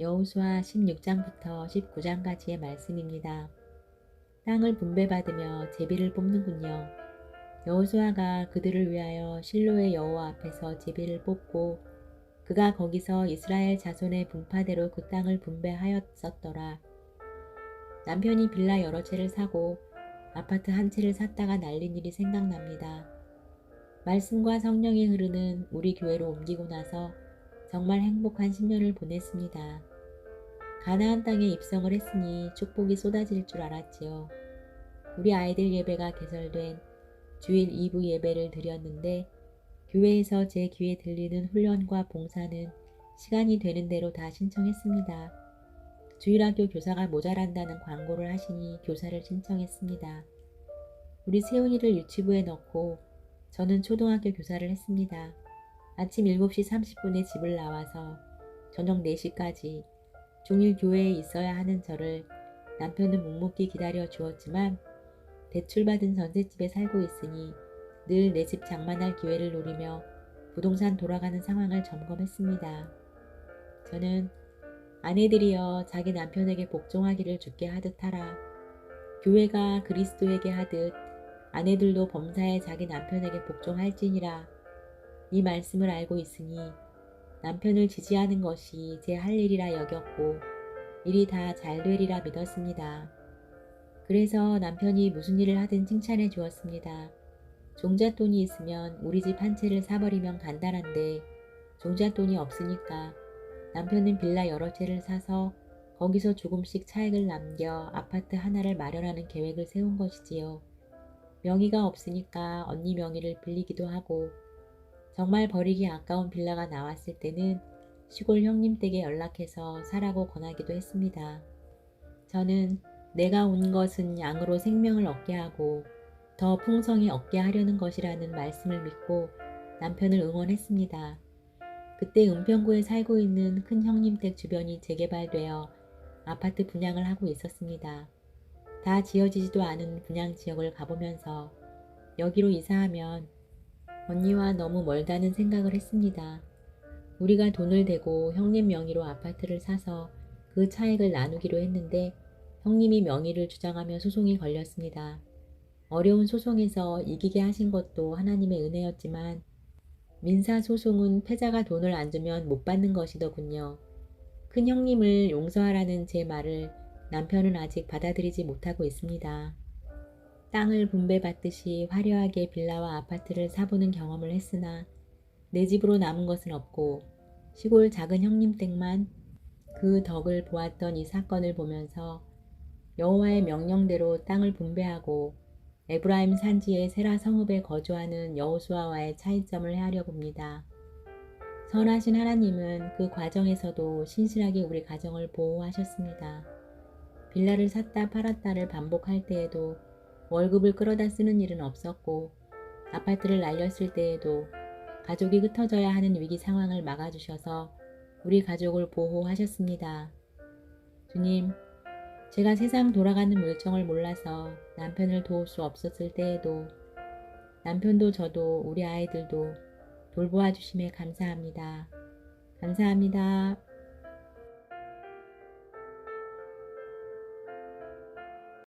여호수아 16장부터 19장까지의 말씀입니다. 땅을 분배받으며 제비를 뽑는군요. 여호수아가 그들을 위하여 실로의 여호와 앞에서 제비를 뽑고 그가 거기서 이스라엘 자손의 분파대로 그 땅을 분배하였었더라. 남편이 빌라 여러 채를 사고 아파트 한 채를 샀다가 날린 일이 생각납니다. 말씀과 성령이 흐르는 우리 교회로 옮기고 나서 정말 행복한 10년을 보냈습니다. 가나안 땅에 입성을 했으니 축복이 쏟아질 줄 알았지요. 우리 아이들 예배가 개설된 주일 2부 예배를 드렸는데 교회에서 제 귀에 들리는 훈련과 봉사는 시간이 되는 대로 다 신청했습니다. 주일학교 교사가 모자란다는 광고를 하시니 교사를 신청했습니다. 우리 세훈이를 유치부에 넣고 저는 초등학교 교사를 했습니다. 아침 7시 30분에 집을 나와서 저녁 4시까지 종일 교회에 있어야 하는 저를 남편은 묵묵히 기다려 주었지만 대출받은 전셋집에 살고 있으니 늘 내 집 장만할 기회를 노리며 부동산 돌아가는 상황을 점검했습니다. 저는 아내들이여 자기 남편에게 복종하기를 죽게 하듯 하라. 교회가 그리스도에게 하듯 아내들도 범사에 자기 남편에게 복종할지니라. 이 말씀을 알고 있으니 남편을 지지하는 것이 제 할 일이라 여겼고 일이 다 잘 되리라 믿었습니다. 그래서 남편이 무슨 일을 하든 칭찬해 주었습니다. 종잣돈이 있으면 우리 집 한 채를 사버리면 간단한데 종잣돈이 없으니까 남편은 빌라 여러 채를 사서 거기서 조금씩 차익을 남겨 아파트 하나를 마련하는 계획을 세운 것이지요. 명의가 없으니까 언니 명의를 빌리기도 하고 정말 버리기 아까운 빌라가 나왔을 때는 시골 형님 댁에 연락해서 사라고 권하기도 했습니다. 저는 내가 온 것은 양으로 생명을 얻게 하고 더 풍성히 얻게 하려는 것이라는 말씀을 믿고 남편을 응원했습니다. 그때 은평구에 살고 있는 큰 형님 댁 주변이 재개발되어 아파트 분양을 하고 있었습니다. 다 지어지지도 않은 분양 지역을 가보면서 여기로 이사하면 언니와 너무 멀다는 생각을 했습니다. 우리가 돈을 대고 형님 명의로 아파트를 사서 그 차액을 나누기로 했는데 형님이 명의를 주장하며 소송이 걸렸습니다. 어려운 소송에서 이기게 하신 것도 하나님의 은혜였지만 민사 소송은 패자가 돈을 안 주면 못 받는 것이더군요. 큰 형님을 용서하라는 제 말을 남편은 아직 받아들이지 못하고 있습니다. 땅을 분배받듯이 화려하게 빌라와 아파트를 사보는 경험을 했으나 내 집으로 남은 것은 없고 시골 작은 형님 댁만 그 덕을 보았던 이 사건을 보면서 여호와의 명령대로 땅을 분배하고 에브라임 산지의 세라 성읍에 거주하는 여호수아와의 차이점을 헤아려 봅니다. 선하신 하나님은 그 과정에서도 신실하게 우리 가정을 보호하셨습니다. 빌라를 샀다 팔았다를 반복할 때에도 월급을 끌어다 쓰는 일은 없었고 아파트를 날렸을 때에도 가족이 흩어져야 하는 위기 상황을 막아주셔서 우리 가족을 보호하셨습니다. 주님, 제가 세상 돌아가는 물정을 몰라서 남편을 도울 수 없었을 때에도 남편도 저도 우리 아이들도 돌보아 주심에 감사합니다. 감사합니다.